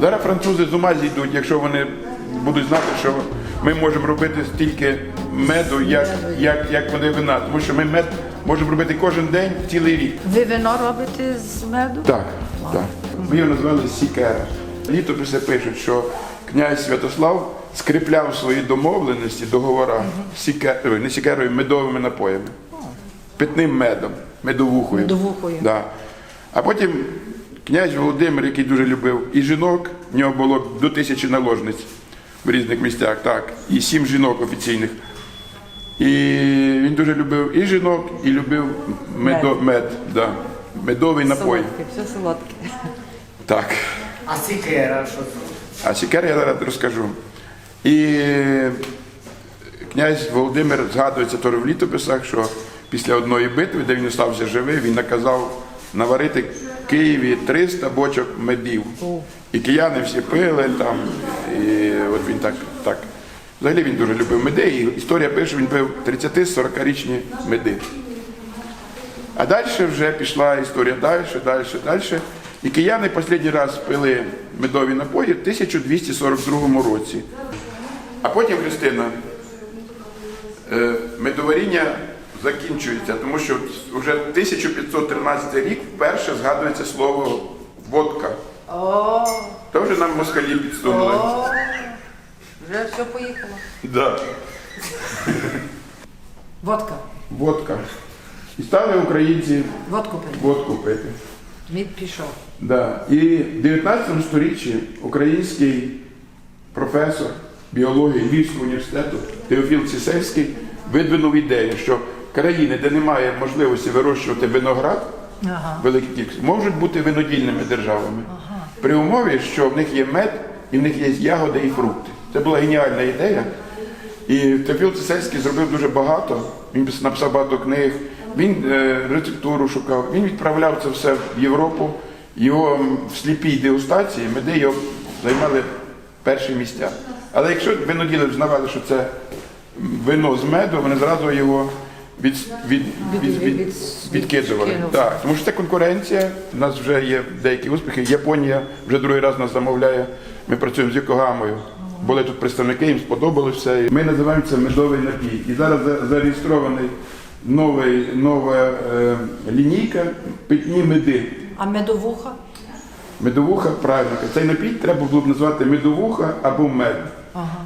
Зараз французи з ума зійдуть, якщо вони будуть знати, що ми можемо робити стільки меду, як, як, як вони вина. Тому що ми мед можемо робити кожен день цілий рік. Ви вино робите з меду? Так, так. Ми його назвали Сікера. Літописи пишуть, що князь Святослав скріпляв свої домовленості, договора сікерою, не сікерою, медовими напоями. Питним медом, медовухою. Медовухою. Да. А потім князь Володимир, який дуже любив і жінок, в нього було до тисячі наложниць в різних місцях, так, і сім жінок офіційних. І він дуже любив і жінок, і любив медо, мед, да. медовий напой. Солодке, все солодке. Так. А сікера, що це? А сікер я зараз розкажу. І князь Володимир згадується теж в літописах, що після одної битви, де він остався живий, він наказав наварити Києві 300 бочок медів. І кияни всі пили там. І от він так. так. Взагалі він дуже любив меди, і історія пише, він пив 30-40-річні меди. А далі вже пішла історія далі, далі, далі. І кияни останній раз пили медові напої в 1242 році. А потім, Христина, е, медоваріння закінчується, тому що вже 1513 рік вперше згадується слово водка. То вже нам москалі підсунули. вже все поїхало. Да. Водка. Водка. І стали українці Водку пити. водку пити. Мід пішов. Да. І в 19 сторіччі український професор біології Львівського університету Теофіл Цісельський видвинув ідею, що країни, де немає можливості вирощувати виноград, Ага. великі кількість, можуть бути винодільними державами. При умові, що в них є мед і в них є ягоди і фрукти. Це була геніальна ідея. І Теофіл Цесельський зробив дуже багато. Він написав багато книг, він е, рецептуру шукав, він відправляв це все в Європу. Його в сліпій дегустації меди його займали перші місця. Але якщо виноділи знавали, що це вино з меду, вони зразу його від, від, від, від, від- відкидували. Так, тому що це конкуренція. У нас вже є деякі успіхи. Японія вже другий раз нас замовляє. Ми працюємо з Йокогамою. Були тут представники, їм сподобалось все. Ми називаємо це медовий напій. І зараз зареєстрований новий, нова е, лінійка питні меди. А медовуха? Медовуха, правильно. Цей напій треба було б назвати медовуха або мед.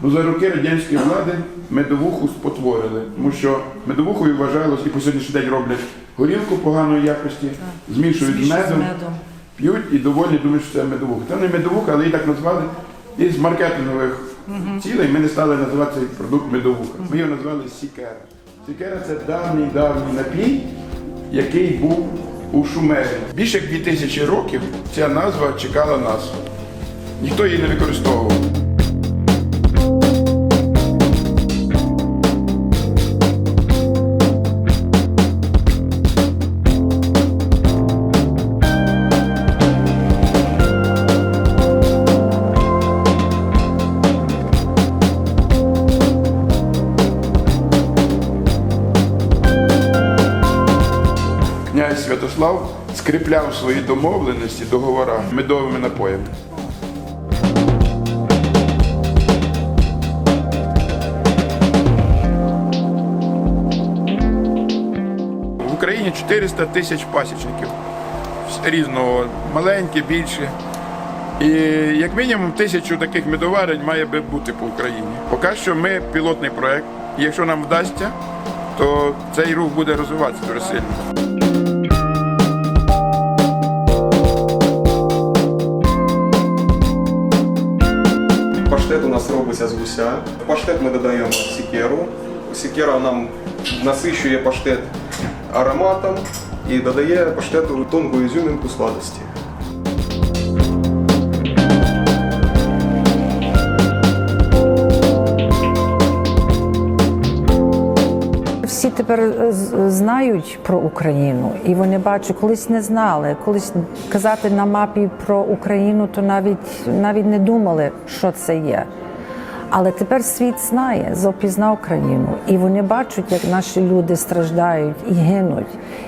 Ну, за роки радянської влади медовуху спотворили, тому що медовухою вважалось і по сьогоднішній день роблять горілку поганої якості, з Змішують з медом, медом. п'ють і доволі думають, що це медовуха. Це не медовуха, але її так назвали. І з маркетингових цілей ми не стали називати цей продукт медовуха. Ми його назвали Сікера. Сікера це давній давній напій, який був у Шумері. Більше як 2000 років ця назва чекала нас. Ніхто її не використовував. Князь Святослав скріпляв свої домовленості, договора медовими напоями. В Україні 400 тисяч пасічників різного, маленькі, більші. І як мінімум тисячу таких медоварень має би бути по Україні. Поки що ми пілотний проект. Якщо нам вдасться, то цей рух буде розвиватися дуже сильно. Нас робиться з гуся. Паштет ми додаємо сікеру. Сікера нам насичує паштет ароматом і додає паштету тонку ізюминку сладості. Всі тепер е, знають про Україну, і вони бачать, колись не знали. Колись казати на мапі про Україну, то навіть навіть не думали, що це є. Але тепер світ знає, запізнав країну, і вони бачать, як наші люди страждають і гинуть,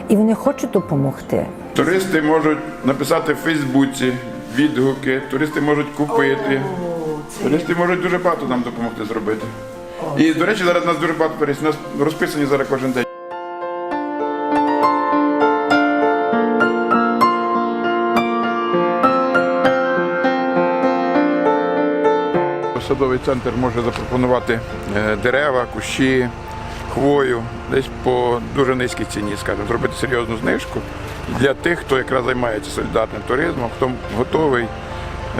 і вони хочуть допомогти. Туристи можуть написати в Фейсбуці, відгуки, туристи можуть купити. Туристи можуть дуже багато нам допомогти зробити. І, до речі, зараз нас дуже багато туристів. Нас розписані зараз кожен день. Садовий центр може запропонувати е, дерева, кущі, хвою, десь по дуже низькій ціні, скажімо, зробити серйозну знижку для тих, хто якраз займається солідарним туризмом, хто готовий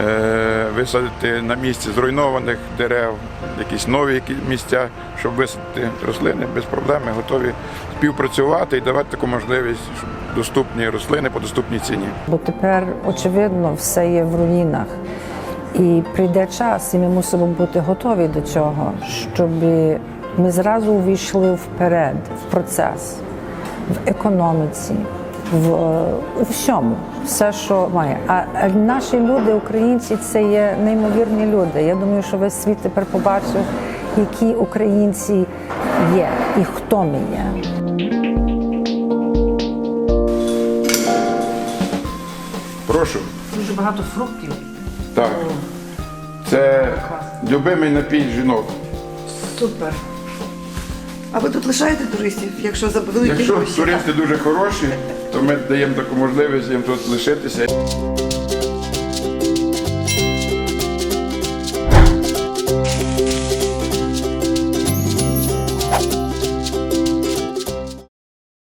е, висадити на місці зруйнованих дерев, якісь нові місця, щоб висадити рослини без проблем, готові співпрацювати і давати таку можливість, щоб доступні рослини по доступній ціні. Бо тепер, очевидно, все є в руїнах. І прийде час, і ми мусимо бути готові до цього, щоб ми зразу увійшли вперед в процес, в економіці, в у всьому, все, що має. А а наші люди, українці, це є неймовірні люди. Я думаю, що весь світ тепер побачив, які українці є і хто ми є. Прошу. Дуже багато фруктів. Так. Це любимий напій жінок. Супер. А ви тут лишаєте туристів, якщо за великі Якщо гроші? туристи дуже хороші, то ми даємо таку можливість їм тут лишитися.